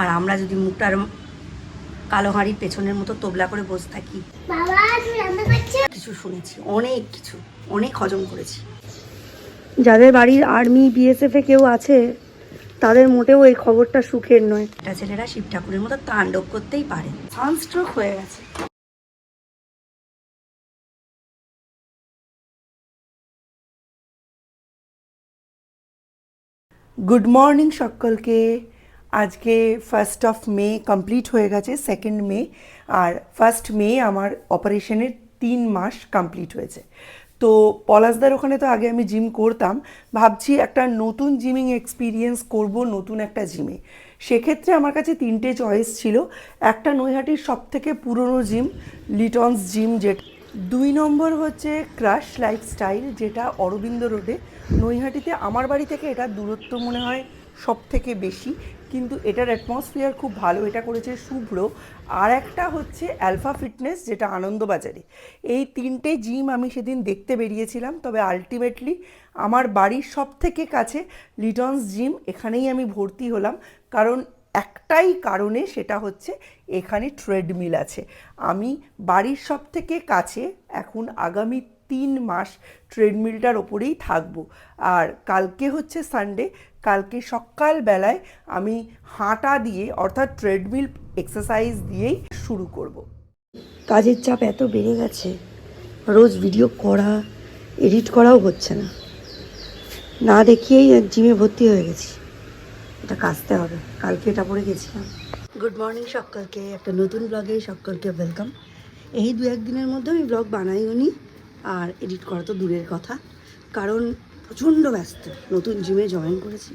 আর আমরা যদি মুখটা এরম কালো হাঁড়ির পেছনের মতো তোবলা করে বসে থাকি। কিছু শুনেছি অনেক কিছু অনেক হজম করেছি। যাদের বাড়ির আর্মি বিএসএফ এ কেউ আছে তাদের মোটেও এই খবরটা সুখের নয়। এটা ছেলেরা শিব ঠাকুরের মতো তাণ্ডব করতেই পারে। সানস্ট্রোক হয়ে গেছে। গুড মর্নিং সকলকে। আজকে ফার্স্ট অফ মে কমপ্লিট হয়ে গেছে সেকেন্ড মে আর ফার্স্ট মে আমার অপারেশনের তিন মাস কমপ্লিট হয়েছে। তো পলাশদার ওখানে তো আগে আমি জিম করতাম, ভাবছি একটা নতুন জিমিং এক্সপিরিয়েন্স করব, নতুন একটা জিমে সেক্ষেত্রে আমার কাছে তিনটে চয়েস ছিল, একটা নৈহাটির সব থেকে পুরনো জিম লিটনস জিম যেটা দুই নম্বর হচ্ছে ক্রাশ লাইফস্টাইল যেটা অরবিন্দ রোডে। নৈহাটিতে আমার বাড়ি থেকে এটার দূরত্ব মনে হয় সব থেকে বেশি কিন্তু এটার অ্যাটমসফিয়ার খুব ভালো, এটা করেছে শুভ্র। আর একটা হচ্ছে অ্যালফা ফিটনেস যেটা আনন্দবাজারে। এই তিনটে জিম আমি সেদিন দেখতে বেরিয়েছিলাম, তবে আলটিমেটলি আমার বাড়ির সব থেকে কাছে লিটনস জিম এখানেই আমি ভর্তি হলাম। কারণ একটাই কারণে সেটা হচ্ছে এখানে ট্রেডমিল আছে। আমি বাড়ির সব থেকে কাছে এখন আগামী তিন মাস ট্রেডমিলটার ওপরেই থাকব। আর কালকে হচ্ছে সানডে কালকে সকালবেলায় আমি হাঁটা দিয়ে অর্থাৎ ট্রেডমিল এক্সারসাইজ দিয়েই শুরু করব। কাজের চাপ এত বেড়ে গেছে রোজ ভিডিও করা এডিট করাও হচ্ছে না। না দেখিয়েই জিমে ভর্তি হয়ে গেছি। এটা কাচতে হবে কালকে এটা পরে গেছিলাম। গুড মর্নিং সকলকে একটা নতুন ব্লগে সকলকে ওয়েলকাম এই দু একদিনের মধ্যে আমি ব্লগ বানাইও নি আর এডিট করা তো দূরের কথা। কারণ প্রচণ্ড ব্যস্ত। নতুন জিমে জয়েন করেছি।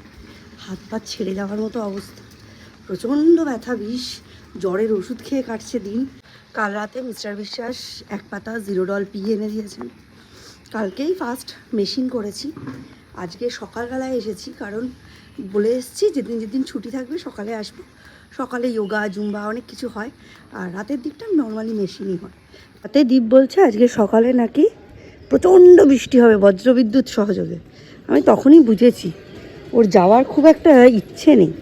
হাত পা ছেড়ে যাওয়ার মতো অবস্থা। প্রচণ্ড ব্যথা, বিষ, জ্বরের ওষুধ খেয়ে কাটছে দিন। কাল রাতে মিস্টার বিশ্বাস এক পাতা জিরো ডল পি এনে দিয়েছেন। কালকেই ফার্স্ট মেশিন করেছি। আজকে সকালবেলায় এসেছি কারণ বলে এসেছি, যেদিন যেদিন ছুটি থাকবে সকালে আসব। সকালে যোগা জুম্বা অনেক কিছু হয়। আর রাতের দিকটা নর্মালি মেশিনই হয়। রাতে দ্বীপ বলছে, আজকে সকালে নাকি প্রচণ্ড বৃষ্টি হবে, বজ্রবিদ্যুৎ সহযোগে। আমি তখনই বুঝেছি, ওর যাওয়ার খুব একটা ইচ্ছে নেই।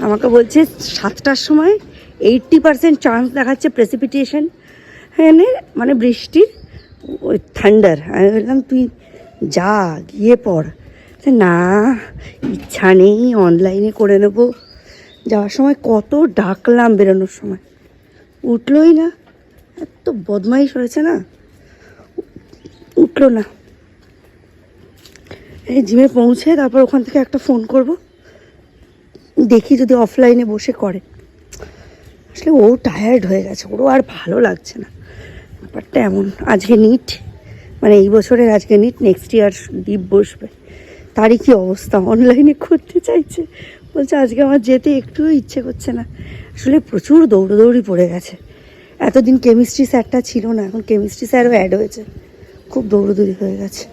আমাকে বলছে, সাতটার সময় এইট্টি পার্সেন্ট চান্স দেখাচ্ছে প্রেসিপিটেশন হ্যাঁ মানে বৃষ্টির ওই থান্ডার আমি বললাম, তুই যা, গিয়ে পড়। না, ইচ্ছা নেই অনলাইনে করে নেব। যাওয়ার সময় কত ডাকলাম বেরোনোর সময়। উঠলোই না। এত বদমাইশ হয়েছে না? উঠল না। এই জিমে পৌঁছে তারপর ওখান থেকে একটা ফোন করব। দেখি যদি অফলাইনে বসে করে। আসলে ও টায়ার্ড হয়ে গেছে। ওরও আর ভালো লাগছে না। ব্যাপারটা এমন। আজকে নিট মানে এই বছরের আজকে নিট নেক্সট ইয়ার ডিপ বসবে। তারই কি অবস্থা? অনলাইনে করতে চাইছে। বলছে, আজকে আমার যেতে একটুও ইচ্ছে করছে না। আসলে প্রচুর দৌড়দৌড়ি পড়ে গেছে। এতদিন কেমিস্ট্রি স্যারটা ছিল না। এখন কেমিস্ট্রি স্যারও অ্যাড হয়েছে। খুব দৌড়দৌড়ি হয়ে গেছে।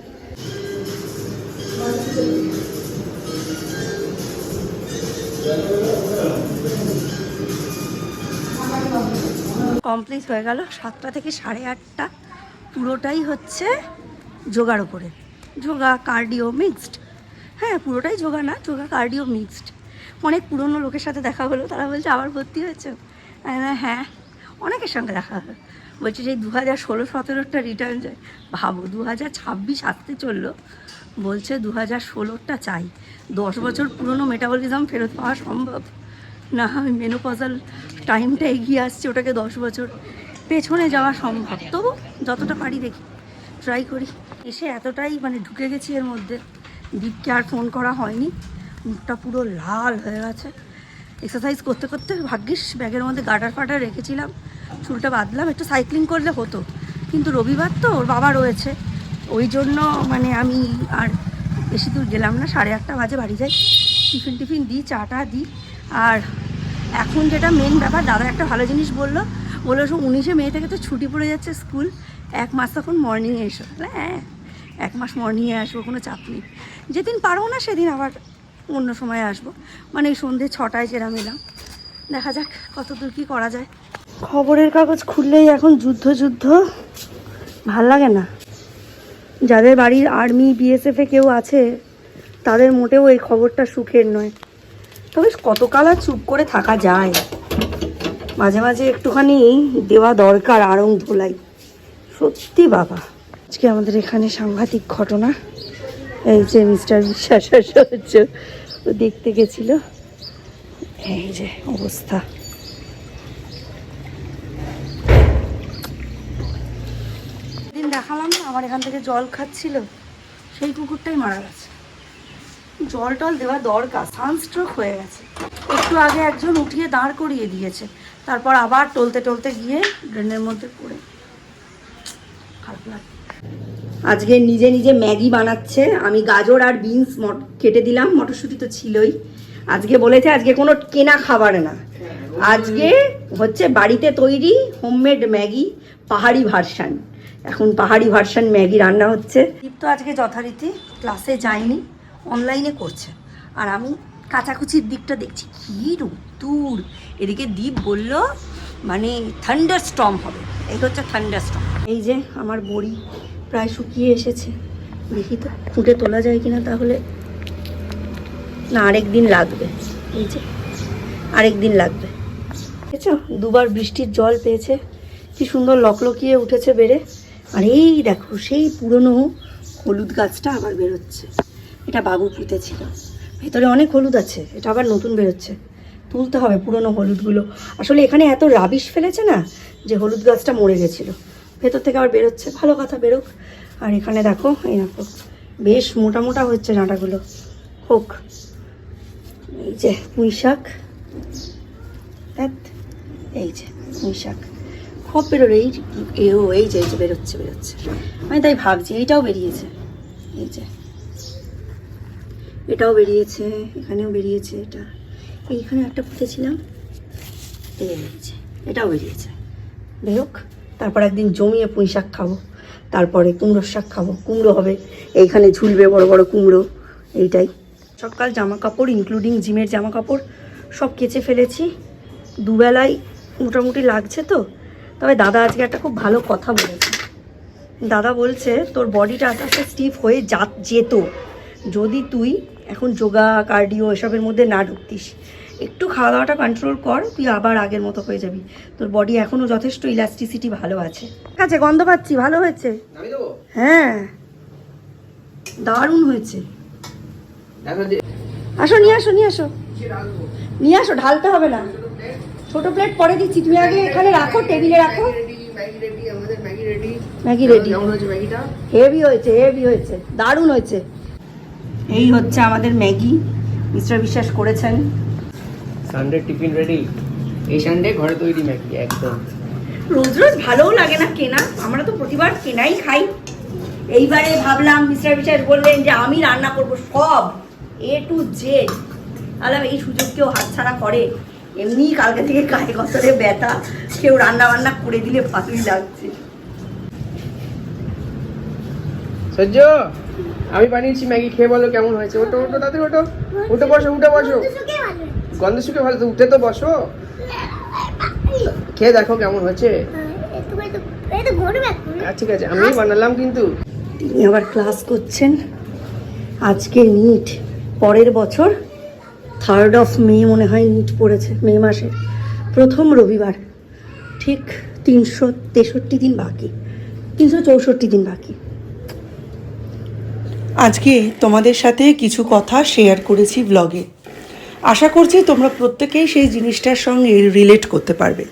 কমপ্লিট হয়ে গেল সাতটা থেকে সাড়ে আটটা। পুরোটাই হচ্ছে যোগার ওপরে যোগা কার্ডিও মিক্সড হ্যাঁ পুরোটাই যোগা না, যোগা কার্ডিও মিক্সড অনেক পুরনো লোকের সাথে দেখা হলো, তারা বলছে, আবার ভর্তি হয়েছে? হ্যাঁ। অনেকের সঙ্গে দেখা হলো। বলছে যে দু হাজার ষোলো সতেরোটা রিটার্ন যায় ভাবো দু হাজার ছাব্বিশ আসতে চলল, বলছে দু হাজার ষোলোটা চাই। দশ বছর পুরনো মেটাবলিজম ফেরত পাওয়া সম্ভব। না, আমি মেনোপজাল টাইমটা এগিয়ে আসছে, ওটাকে দশ বছর পেছনে যাওয়া সম্ভব। তবু যতটা পারি দেখি ট্রাই করি। এসে এতটাই মানে ঢুকে গেছি এর মধ্যে। দীপকে আর ফোন করা হয়নি। মুখটা পুরো লাল হয়ে গেছে এক্সারসাইজ করতে করতে ভাগ্যিস ব্যাগের মধ্যে গাটার ফাটার রেখেছিলাম। চুলটা বাঁধলাম, একটু সাইক্লিং করলে হতো। কিন্তু রবিবার তো ওর বাবা রয়েছে। ওই জন্য মানে আমি আর বেশি দূর গেলাম না, সাড়ে আটটা বাজে বাড়ি যাই। টিফিন টিফিন দিই, চাটা দিই। আর এখন যেটা মেন ব্যাপার, দাদা একটা ভালো জিনিস বলল। বলল সব উনিশে মে থেকে তো ছুটি পড়ে যাচ্ছে স্কুল এক মাস তখন মর্নিংয়ে এসো। হ্যাঁ এক মাস মর্নিংয়ে আসব, কোনো চাপ নেই। যেদিন পারব না সেদিন আবার অন্য সময় আসব। মানে এই সন্ধ্যে ছটায় যেরাম এলাম। দেখা যাক কত দূর কী করা যায়। খবরের কাগজ খুললেই এখন যুদ্ধ যুদ্ধ। ভালো লাগে না। যাদের বাড়ির আর্মি বিএসএফে কেউ আছে, তাদের মোটেও এই খবরটা সুখের নয়। তবে কতকাল আর চুপ করে থাকা যায়। মাঝে মাঝে একটুখানি দেওয়া দরকার, আড়ং ধোলাই। সত্যি বাবা। আজকে আমাদের এখানে সাংঘাতিক ঘটনা। এই যে মিস্টার বিশ্বাস দেখতে গেছিল। এই যে অবস্থা। দেখালাম না আমার এখান থেকে জল খাচ্ছিল। সেই কুকুরটাই মারা গেছে। জল টল দেওয়া দরকার, সানস্ট্রোক হয়ে গেছে। একটু আগে একজন উঠিয়ে দাঁড় করিয়ে দিয়েছে। তারপর আবার টলতে টলতে গিয়ে ড্রেনের মধ্যে পড়ে। খারাপ লাগে। আজকে নিজে নিজে ম্যাগি বানাচ্ছে। আমি গাজর আর বিনস কেটে দিলাম, মটরশুঁটি তো ছিলই। আজকে বলেছে আজকে কোনো কেনা খাবার না। আজকে হচ্ছে বাড়িতে তৈরি হোমমেড ম্যাগি। পাহাড়ি ভার্সান। এখন পাহাড়ি ভার্সান ম্যাগি রান্না হচ্ছে। দীপ তো আজকে যথারীতি ক্লাসে যায়নি অনলাইনে করছে। আর আমি কাচাকুচির দিকটা দেখছি কি দূর। এদিকে দ্বীপ বলল মানে থান্ডার স্টম হবে। এই হচ্ছে থান্ডার স্টম এই যে আমার বড়ি প্রায় শুকিয়ে এসেছে। দেখি তো ফুটে তোলা যায় কিনা তাহলে। না আরেক দিন লাগবে। এই যে আরেক দিন লাগবে। দেখেছ? দুবার বৃষ্টির জল পেয়েছে। কি সুন্দর লকলকিয়ে উঠেছে বেড়ে। আর এই দেখো, সেই পুরনো হলুদ গাছটা আবার বেরোচ্ছে। এটা বাবু পুঁতেছিল। ভেতরে অনেক হলুদ আছে, এটা আবার নতুন বেরোচ্ছে। তুলতে হবে পুরনো হলুদগুলো। আসলে এখানে এত রাবিশ ফেলেছে না, যে হলুদ গাছটা মরে গেছিল। ভেতর থেকে আবার বেরোচ্ছে, ভালো কথা, বেরোক। আর এখানে দেখো, এই দেখো, বেশ মোটা মোটা হচ্ছে ডাঁটাগুলো। হোক, এই যে পুঁই শাক এই যে পুঁই শাক সব এই এও এই যে এই যে বেরোচ্ছে বেরোচ্ছে। আমি তাই ভাবছি, এইটাও বেরিয়েছে। এই যে, এটাও বেরিয়েছে, এখানেও বেরিয়েছে, এটা। এইখানে একটা পুঁতেছিলাম এই বেরিয়েছে এটাও বেরিয়েছে। বেরোক তারপর একদিন জমিয়ে পুঁই শাক খাব, তারপরে কুমড়োর শাক খাব। কুমড়ো হবে, এইখানে ঝুলবে বড় বড় কুমড়ো, এইটাই। সকাল জামা কাপড় ইনক্লুডিং জিমের জামা কাপড় সব কেচে ফেলেছি। দুবেলায় মোটামুটি লাগছে তো তবে দাদা আজকে একটা খুব ভালো কথা বলেছে। দাদা বলছে তোর বডিটা আস্তে আস্তে স্টিফ হয়ে যা যেত। যদি তুই এখন যোগা কার্ডিও এসবের মধ্যে না ঢুকতিস একটু খাওয়া দাওয়াটা কন্ট্রোল কর তুই আবার আগের মতো হয়ে যাবি। তোর বডি এখনও যথেষ্ট ইলাস্টিসিটি ভালো আছে। ঠিক আছে গন্ধ পাচ্ছি ভালো হয়েছে। হ্যাঁ। দারুণ হয়েছে। আসো নিয়ে আসো নিয়ে আসো। নিয়ে আসো ঢালতে হবে না। ছোট প্লেট পরে দিচ্ছি। তুমি আগে এখানে রাখো টেবিলে রাখো। ম্যাগি রেডি হেভি হয়েছে হেভি হয়েছে দারুণ হয়েছে। এই হচ্ছে আমাদের ম্যাগি মিস্টার বিশ্বাস করেছেন। সানডে টিফিন রেডি এই সানডে ঘরে তৈরি ম্যাগি একদম। রোজ রোজ ভালোও লাগে না কেনা আমরা তো প্রতিবার কেনাই খাই। এইবারে ভাবলাম মিস্টার বিশ্বাস বললেন যে আমি রান্না করব সব এ টু জেড আলাম এই সুযোগ কেউ হাতছাড়া করে। এমনি কালকে থেকে গায়ে গতরে ব্যথা কেউ রান্না বান্না করে দিলে ভালোই লাগছে। সহ্য আমি বানিয়েছি ম্যাগি খেয়ে বলো কেমন হয়েছে? ওটো ওটো তাতে ওটো উঠে বসো উঠে বসো। গন্ধ শুকে ভালো তো উঠে তো বসো। খেয়ে দেখো কেমন হয়েছে। আচ্ছা ঠিক আছে আমি বানালাম কিন্তু। তিনি আবার ক্লাস করছেন। আজকে নিট পরের বছর থার্ড অফ মে মনে হয় নিট পড়েছে, মে মাসে। প্রথম রবিবার। ঠিক তিনশো তেষট্টি দিন বাকি। তিনশো চৌষট্টি দিন বাকি। আজকে তোমাদের সাথে কিছু কথা শেয়ার করেছি ব্লগে আশা করছি তোমরা প্রত্যেকেই সেই জিনিসটার সঙ্গে রিলেট করতে পারবে।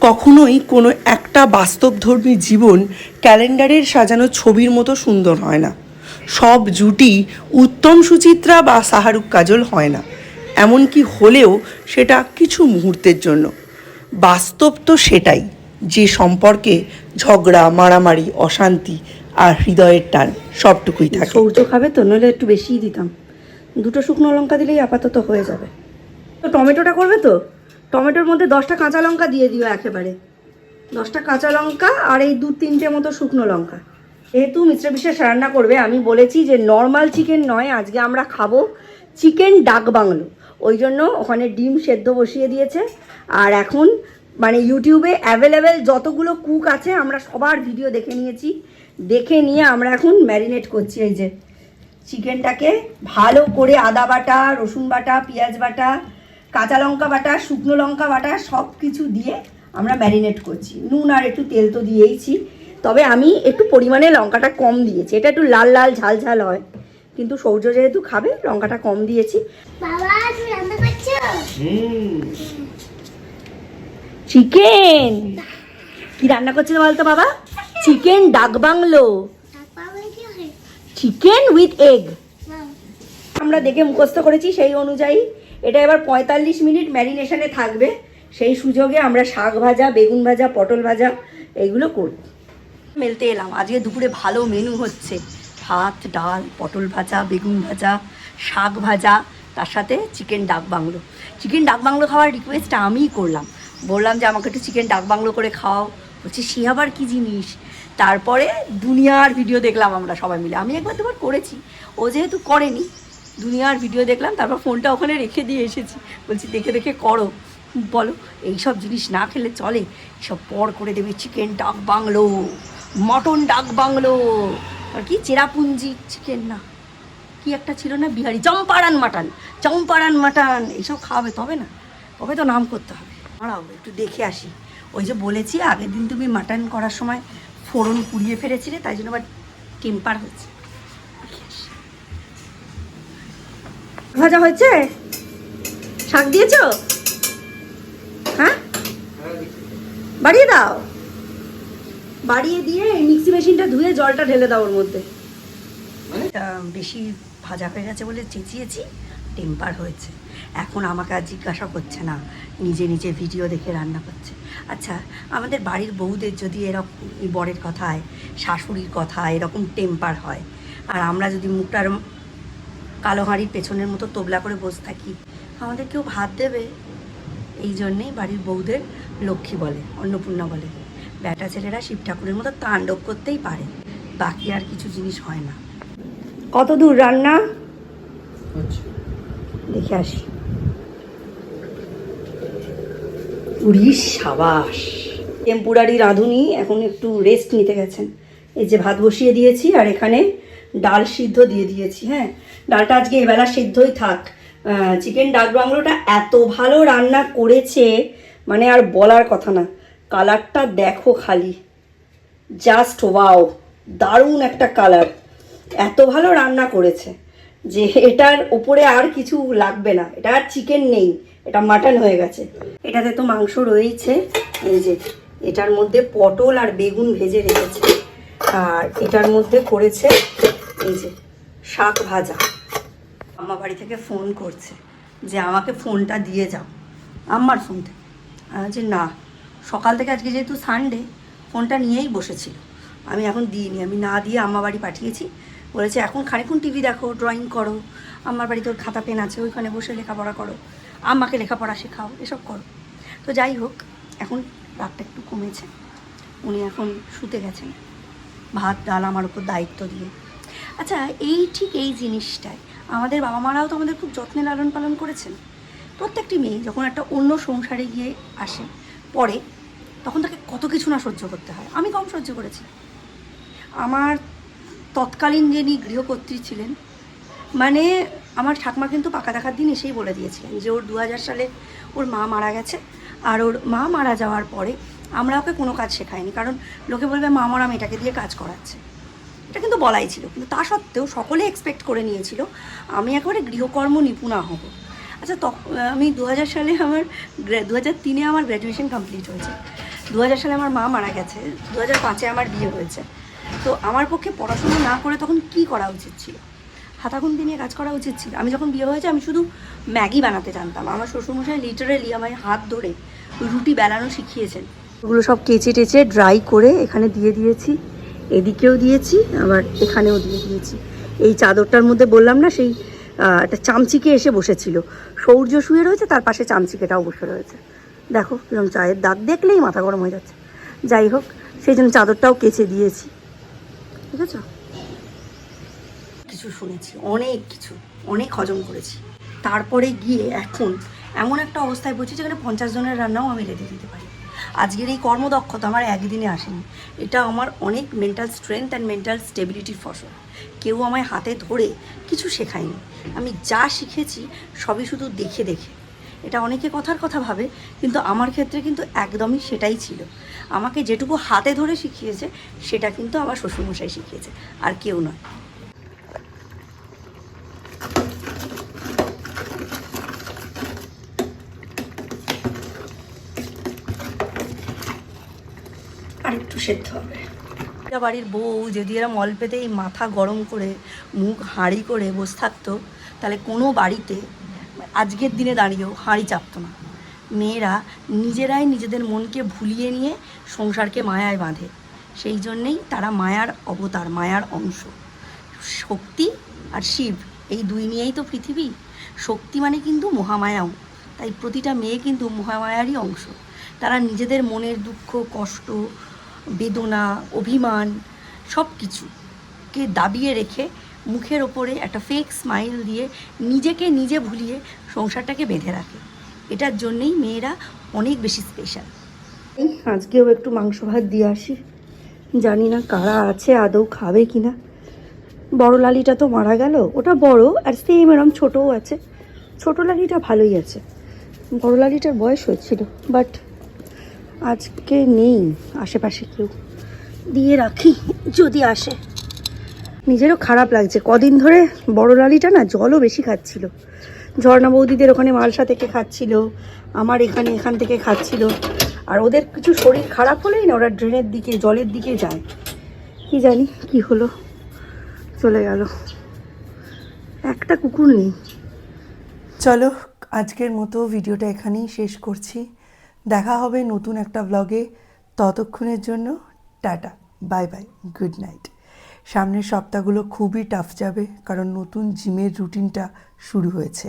কখনোই কোনো একটা বাস্তবধর্মী জীবন ক্যালেন্ডারের সাজানো ছবির মতো সুন্দর হয় না। সব জুটি উত্তম সুচিত্রা বা শাহরুখ কাজল হয় না। এমনকি হলেও সেটা কিছু মুহূর্তের জন্য। বাস্তব তো সেটাই, যে সম্পর্কে ঝগড়া, মারামারি, অশান্তি আর হৃদয়ের টান সবটুকুই থাকে। সৌর্য খাবে তো, নইলে একটু বেশিই দিতাম। দুটো শুকনো লঙ্কা দিলেই আপাতত হয়ে যাবে। তো টমেটোটা করবে তো? টমেটোর মধ্যে দশটা কাঁচা লঙ্কা দিয়ে দিও একেবারে। দশটা কাঁচা লঙ্কা আর এই দু তিনটে মতো শুকনো লঙ্কা। যেহেতু মিশ্র বিশেষ রান্না করবে, আমি বলেছি যে নর্মাল চিকেন নয়, আজকে আমরা খাব চিকেন ডাক বাংলো ওই জন্য ওখানে ডিম সেদ্ধ বসিয়ে দিয়েছে। আর এখন মানে ইউটিউবে অ্যাভেলেবেল যতগুলো কুক আছে, আমরা সবার ভিডিও দেখে নিয়েছি। দেখে নিয়ে আমরা এখন ম্যারিনেট করছি এই যে চিকেনটাকে ভালো করে আদা বাটা, রসুন বাটা, পেঁয়াজ বাটা, কাঁচা লঙ্কা বাটা, শুকনো লঙ্কা বাটা সব কিছু দিয়ে আমরা ম্যারিনেট করছি। নুন আর একটু তেল তো দিয়েইছি। তবে আমি একটু পরিমাণে লঙ্কাটা কম দিয়েছি। এটা একটু লাল লাল, ঝাল ঝাল হয়। কিন্তু সৌর্য যেহেতু খাবে, লঙ্কাটা কম দিয়েছি। বাবা চিকেন। কি রান্না করছিল বলতো বাবা? Chicken dak bungalow. Chicken with egg. আমরা দেখে মুখস্থ করেছি সেই অনুযায়ী। এটা এবার পঁয়তাল্লিশ মিনিট ম্যারিনেশনে থাকবে। সেই সুযোগে আমরা শাক ভাজা, বেগুন ভাজা, পটল ভাজা, এইগুলো করব মেলতে এলাম। আজকে দুপুরে ভালো মেনু হচ্ছে। ভাত, ডাল, পটল ভাজা, বেগুন ভাজা, শাক ভাজা। তার সাথে chicken dak bungalow. Chicken dak bungalow খাওয়ার রিকোয়েস্ট আমিই করলাম। বললাম যে, আমাকে একটু চিকেন ডাক বাংলো করে খাও বলছি, সে আবার কী জিনিস? তারপরে দুনিয়ার ভিডিও দেখলাম আমরা সবাই মিলে। আমি একবার দুবার করেছি। ও যেহেতু করেনি, দুনিয়ার ভিডিও দেখলাম, তারপর ফোনটা ওখানে রেখে দিয়ে এসেছি। বলছি, দেখে দেখে করো। বলো, এইসব জিনিস না খেলে চলে? সব পর করে দেবে chicken dak bungalow, mutton dak bungalow. আর কি, চেরাপুঞ্জি? চিকেন না। কি একটা ছিল না? বিহারি। চম্পারান মাটন। চম্পারান মাটন। এইসব খাওয়াবে তবে না? তবে তো নাম করতে হবে। দাঁড়াও, একটু দেখে আসি। ওই যে বলেছি, আগের দিন তুমি মাটন করার সময় ফোড়ন পুড়িয়ে ফেলেছিলে, তাই জন্য আবার টেম্পার হচ্ছে। ভাজা হয়েছে? শাক দিয়েছ? হ্যাঁ? বাড়িয়ে দাও। বাড়িয়ে দিয়ে মিক্সি মেশিনটা ধুয়ে জলটা ঢেলে দাও ওর মধ্যে। বেশি ভাজা হয়ে গেছে বলে চেঁচিয়েছি টেম্পার হয়েছে। এখন আমাকে আর জিজ্ঞাসা করছে না, নিজে নিজে ভিডিও দেখে রান্না করছে। আচ্ছা আমাদের বাড়ির বউদের যদি এরকম বরের কথায়, শাশুড়ির কথা এরকম টেম্পার হয়, আর আমরা যদি মুখটার কালো হাঁড়ির পেছনের মতো তোবলা করে বসে থাকি, আমাদের কেউ ভাত দেবে? এই জন্যেই বাড়ির বউদের লক্ষ্মী বলে, অন্নপূর্ণা বলে। ব্যাটা ছেলেরা শিব ঠাকুরের মতো তাণ্ডব করতেই পারে, বাকি আর কিছু জিনিস হয় না। কত দূর রান্না দেখে আসি। উড়িস সাবাস। টেম্পুরারি রাঁধুনি এখন একটু রেস্ট নিতে গেছেন। এই যে ভাত বসিয়ে দিয়েছি আর এখানে ডাল সিদ্ধ দিয়ে দিয়েছি হ্যাঁ। ডালটা আজকে এবেলা সিদ্ধই থাক। চিকেন ডাক বাংলোটা এত ভালো রান্না করেছে মানে আর বলার কথা না। কালারটা দেখো খালি। জাস্ট ওয়াও দারুণ একটা কালার। এত ভালো রান্না করেছে যে এটার উপরে আর কিছু লাগবে না। এটা আর চিকেন নেই, এটা মাটন হয়ে গেছে। এটাতে তো মাংস রয়েছে, এই যে এটার মধ্যে পটল আর বেগুন ভেজে রেখেছে। আর এটার মধ্যে করেছে এই যে শাক ভাজা। আম্মা বাড়ি থেকে ফোন করছে যে আমাকে ফোনটা দিয়ে যাও। আমার ফোন থেকে। বলছি, না, সকাল থেকে আজকে যেহেতু সানডে ফোনটা নিয়েই বসেছিল। আমি এখন দিইনি, আমি না দিয়ে আম্মা বাড়ি পাঠিয়েছি। বলেছে, এখন খানিক্ষণ টিভি দেখো ড্রয়িং করো, আমার বাড়িতে ওর খাতা পেন আছে, ওইখানে বসে লেখাপড়া করো আম্মাকে লেখাপড়া শেখাও, এসব করো। তো যাই হোক, এখন রাতটা একটু কমেছে, উনি এখন শুতে গেছেন, ভাত, ডাল আমার উপর দায়িত্ব দিয়ে। আচ্ছা এই ঠিক এই জিনিসটাই, আমাদের বাবা মারাও তো আমাদের খুব যত্নে লালন পালন করেছেন। প্রত্যেকটি মেয়ে যখন একটা অন্য সংসারে গিয়ে আসে পরে তখন তাকে কত কিছু না সহ্য করতে হয়, আমি কম সহ্য করেছি। আমার তৎকালীন যিনি গৃহকর্ত্রী ছিলেন মানে আমার ঠাকমা কিন্তু পাকা দেখার দিন এসেই বলে দিয়েছিলেন যে ওর দু হাজার সালে ওর মা মারা গেছে আর ওর মা মারা যাওয়ার পরে আমরা ওকে কোনো কাজ শেখাইনি, কারণ লোকে বলবে, মা মরা মেয়েটাকে দিয়ে কাজ করাচ্ছে। এটা কিন্তু বলাই ছিল, কিন্তু তা সত্ত্বেও সকলে এক্সপেক্ট করে নিয়েছিল, আমি একেবারে গৃহকর্ম নিপুণা হব। আচ্ছা আমি দু হাজার সালে আমার দু হাজার তিনে আমার গ্র্যাজুয়েশন কমপ্লিট হয়েছে। দু হাজার সালে আমার মা মারা গেছে দু হাজার পাঁচে আমার বিয়ে হয়েছে। তো আমার পক্ষে পড়াশোনা না করে তখন কি করা উচিত ছিল? হাতাখুন্তি নিয়ে কাজ করা উচিত ছিল। আমি যখন বিয়ে হয়েছে, আমি শুধু ম্যাগি বানাতে জানতাম। আমার শ্বশুরমশাই লিটারেলি আমার হাত ধরে রুটি বেলানো শিখিয়েছেন। ওগুলো সব কেচে টেচে ড্রাই করে এখানে দিয়ে দিয়েছি। এদিকেও দিয়েছি, আবার এখানেও দিয়ে দিয়েছি। এই চাদরটার মধ্যে বললাম না, সেই একটা চামচিকে এসে বসেছিল। সৌর্য শুয়ে রয়েছে, তার পাশে চামচিকেটাও বসে রয়েছে। দেখো কিরম চায়ের দাগ দেখলেই মাথা গরম হয়ে যাচ্ছে। যাই হোক, সেই জন্য চাদরটাও কেচে দিয়েছি। ঠিক আছে? কিছু শুনেছি, অনেক কিছু, অনেক হজম করেছি। তারপরে গিয়ে এখন এমন একটা অবস্থায় বলছি যেখানে পঞ্চাশ জনের রান্নাও আমি রেডি দিতে পারি। আজকের এই কর্মদক্ষতা আমার একদিনে আসেনি। এটা আমার অনেক মেন্টাল স্ট্রেংথ অ্যান্ড মেন্টাল স্টেবিলিটির ফসল কেউ আমায় হাতে ধরে কিছু শেখায়নি। আমি যা শিখেছি সবই শুধু দেখে দেখে। এটা অনেকে কথার কথা ভাবে, কিন্তু আমার ক্ষেত্রে কিন্তু একদমই সেটাই ছিল। আমাকে যেটুকু হাতে ধরে শিখিয়েছে, সেটা কিন্তু আমার শ্বশুরমশাই শিখিয়েছে, আর কেউ নয়। আর একটু সেদ্ধ হবে। বাড়ির বউ, যদি এরম অল্পেতেই মাথা গরম করে, মুখ হাঁড়ি করে বসে থাকতো, তাহলে কোনো বাড়িতে আজকের দিনে দাঁড়িয়েও হাঁড়ি চাপতো না। মেয়েরা নিজেরাই নিজেদের মনকে ভুলিয়ে নিয়ে সংসারকে মায়ায় বাঁধে। সেই জন্যেই তারা মায়ার অবতার, মায়ার অংশ। শক্তি আর শিব, এই দুই নিয়েই তো পৃথিবী। শক্তি মানে কিন্তু মহামায়াও। তাই প্রতিটা মেয়ে কিন্তু মহামায়ারই অংশ। তারা নিজেদের মনের দুঃখ, কষ্ট, বেদনা, অভিমান সব কিছুকে দাবিয়ে রেখে মুখের ওপরে একটা ফেক স্মাইল দিয়ে নিজেকে নিজে ভুলিয়ে সংসারটাকে বেঁধে রাখে। এটার জন্যেই মেয়েরা অনেক বেশি স্পেশাল আজকেও একটু মাংস ভাত দিয়ে আসি। জানি না কারা আছে, আদৌ খাবে কি না বড় লালিটা তো মারা গেল। ওটা বড় আর সেম এরম ছোটও আছে। ছোট লালিটা ভালোই আছে। বড় লালিটার বয়স হয়েছিল বাট আজকে নেই, আশেপাশে কেউ। দিয়ে রাখি, যদি আসে। নিজেরও খারাপ লাগছে। কদিন ধরে বড় লালিটা না জলও বেশি খাচ্ছিল। ঝর্ণা বৌদিদের ওখানে মালসা থেকে খাচ্ছিল, আমার এখানে এখান থেকে খাচ্ছিল। আর ওদের কিছু শরীর খারাপ হলেই না ওরা ড্রেনের দিকে, জলের দিকে যায়। কি জানি কি হলো, চলে গেল। একটা কুকুর নেই। চলো, আজকের মতো ভিডিওটা এখানেই শেষ করছি। দেখা হবে নতুন একটা ব্লগে ততক্ষণের জন্য tata bye bye good night সামনের সপ্তাহগুলো খুবই টাফ যাবে কারণ নতুন জিমের রুটিনটা শুরু হয়েছে।